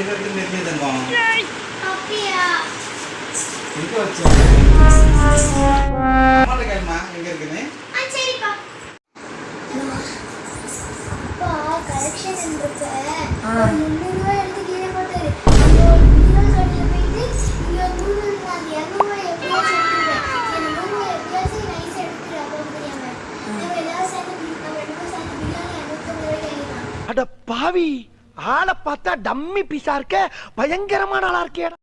எங்கே இருக்குன்னு தெரிஞ்சு தங்கம் எங்கே வச்சு அம்மாட்ட கேளுமா பாவி. ஆளை பார்த்தா டம்மி பீஸா இருக்க பயங்கரமான ஆளா இருக்கேடா.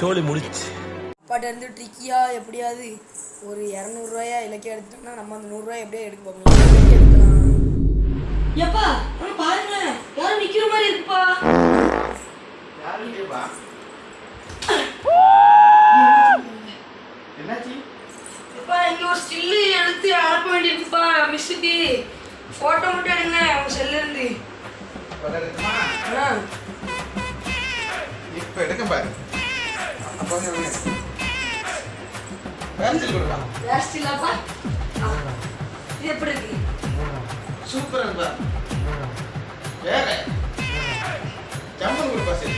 சோலி முடிச்சு அப்பாட்ட இருந்து ட்ரிக்கியா எப்படியாவது ஒரு இரநூறுவாயா இலக்கியம் எடுத்துட்டோம்னா நம்ம அந்த நூறுரூவா எப்படியா எடுக்க பார்க்கணும் எடுக்கலாம் எப்பா பாருங்களேன் யாரும் நிக்கிற மாதிரி இருக்குப்பா. இங்க ஒரு ஸ்டில்லு எடுத்து அனுப்ப வேண்டியிருக்குப்பா மிஸ்ஸுக்கு போட்டோ மட்டும் எடுங்க அவங்க செல்ல இருந்து. இப்ப எடுக்க பாரு. அப்போ இது எப்படி இருக்கு? சூப்பரா இருப்பா வேற. ஜம்பன் கொடுப்பா சரி.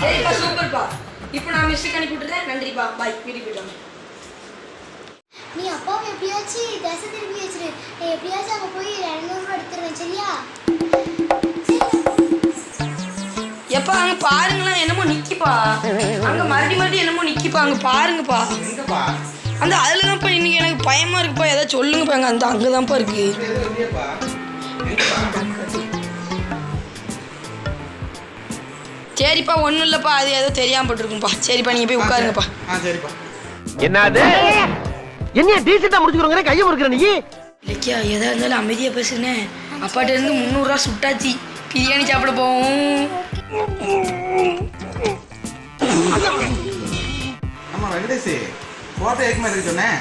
சரிப்பா சூப்பர்ப்பா. இப்போ நான் மிஸ்ஸுக்கு அனுப்பி விட்டுறேன் நன்றிப்பா. பாய் வீட்டுக்கு. நீ அப்பாவை எப்படியாச்சும் தசை திருப்பி வச்சிரு. எப்படியாச்சும் பாருங்களேன் என்னமோ நிக்கிப்பா. அங்க மறுபடி மறுபடி என்னமோ நிக்கிப்பா. அங்க பாருங்கப்பா. அந்த அதுல தான்ப்பா இன்னைக்கு எனக்கு பயமா இருக்குப்பா. ஏதாவது சொல்லுங்கப்பா அங்க அந்த அங்கதான்ப்பா இருக்கு. சரிப்பா ஒன்றும் இல்லைப்பா. அது ஏதோ தெரியாம போட்டுருக்கும்ப்பா சரிப்பா நீங்க போய் உட்காருங்கப்பா. என்னது? என்னைய டீசெண்டா முடிச்சுக்கிறோங்க கையை முறுக்கிற நீ? இலக்கியா எதா இருந்தாலும் அமைதியா பேசுனேன் அப்பாட்ட இருந்து முந்நூறுரூவா சுட்டாச்சு. பிரியாணி சாப்பிட போவோம் ஆமா வெங்கடேஷ் போட்டோ எதுக்கு மாதிரி சொன்னேன்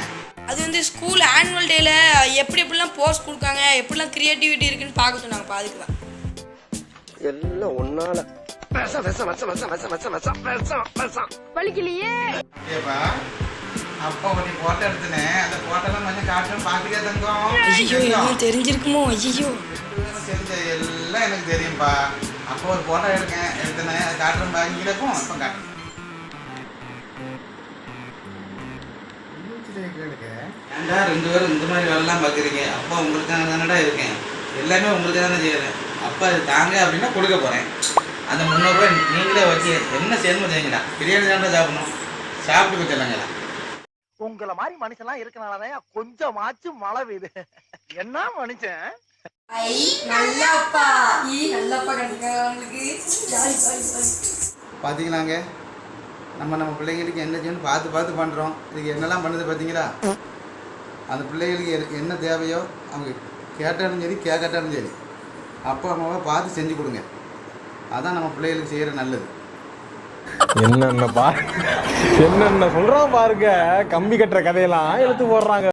அது வந்து ஸ்கூல் ஆனுவல் டேல எப்படி எப்படிலாம் போஸ்ட் கொடுக்காங்க எப்படிலாம் கிரியேட்டிவிட்டி இருக்குன்னு பார்க்க சொன்னாங்கப்பா அதுக்கு தான் எல்லாம் ஒன்னால. விஷம் விஷம் விஷம் விஷம் விஷம் விஷம் விஷம் விஷம் ஏப்பா அப்பா நீ போட்டோ எடுத்துனேன் அந்த போட்டோலாம் கொஞ்சம் காட்டுறேன் பார்த்துக்கே தங்கம். ஐயோ தெரிஞ்சிருக்குமோ ஐயோ எல்லாம் எனக்கு தெரியும்பா. அப்போ ஒரு போட்டோ எடுக்கேன் எடுத்தேனே அதை காட்டுறேன். பாங்கிலக்கும் இப்போ காட்டுறேன் ஏன்டா ரெண்டு பேரும் இந்த மாதிரி வேலைலாம் பார்க்குறீங்க? அப்பா உங்களுக்காக தானடா இருக்கேன். எல்லாமே உங்களுக்காக தானே செய்கிறேன் அப்பா இது தாங்க அப்படின்னா கொடுக்க போகிறேன் அந்த முந்நூறுரூவா நீங்களே வச்சு என்ன செய்யணுமோ செய்யுங்கடா. பிரியாணி தாண்டா சாப்பிடணும். சாப்பிட்டு போய் சொல்லுங்கடா உங்கள மாதிரி மனுஷன்லாம் இருக்கனாலதான் கொஞ்சமாச்சும் மழை பெய்யுது. என்ன மனுஷன்? ஐ நல்லாப்பா. ஈ நல்லாப்பா கண்டிப்பாக உங்களுக்கு ஜாலி ஜாலி ஜாலி. பார்த்தீங்களாங்க நம்ம நம்ம பிள்ளைங்களுக்கு என்ன செய்யணும்? பார்த்து பார்த்து பண்ணுறோம் இதுக்கு என்னெல்லாம் பண்ணுது பார்த்தீங்களா அந்த பிள்ளைகளுக்கு என்ன தேவையோ அவங்க கேட்டாலும் சரி கேட்காட்டாலும் சரி அப்பா அம்மாவை பார்த்து செஞ்சு கொடுங்க. அதான் நம்ம பிள்ளைகளுக்கு செய்கிற நல்லது. என்னென்ன பா என்னென்ன சொல்றான் பாருங்க. கம்பி கட்டுற கதையெல்லாம் எடுத்து போடுறாங்க.